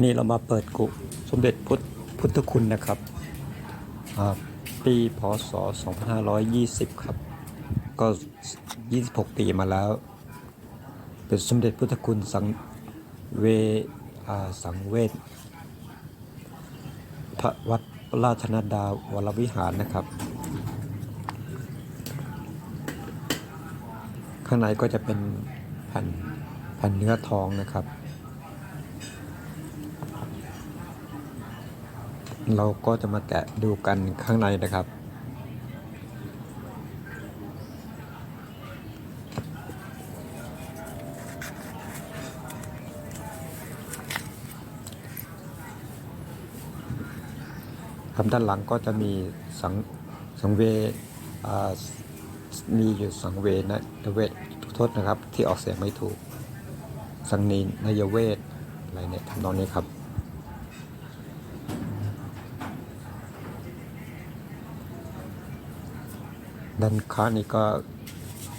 นี่เรามาเปิดกุสมเด็จพุทธพุทธคุณนะครับอ่าปีพศ 2520 ครับ ก็ 26 ปีมาแล้ว เป็นสมเด็จพุทธคุณสังเวอ่าสังเวชพระวัดราชนดาวรวิหารนะครับ ข้างในก็จะเป็นแผ่นแผ่นเนื้อทองนะครับ เราก็จะมาแกะดูกันข้างในนะครับ ครับด้านหลังก็จะมีสังสังเวมีอยู่สังเวนะเวทโทษนะครับ ที่ออกเสียงไม่ถูก สังนีนายเวทอะไรเนี่ยทำนองนี้ครับ ด้านข้างนี้ก็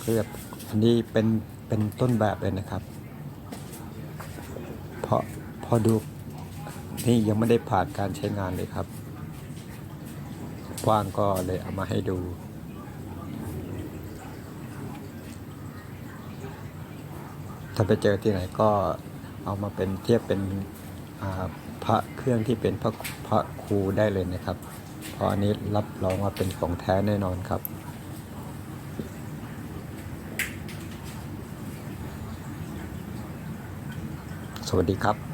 เรียบอันนี้เป็นเป็นต้นแบบเลยนะครับเพราะพอดูนี่ยังไม่ได้ผ่านการใช้งานเลยครับกว้างก็เลยเอามาให้ดูถ้าไปเจอที่ไหนก็เอามาเป็นเทียบเป็นพระเครื่องที่เป็นพระพระครูได้เลยนะครับ เพราะอันนี้รับรองว่าเป็นของแท้แน่นอนครับ สวัสดีครับ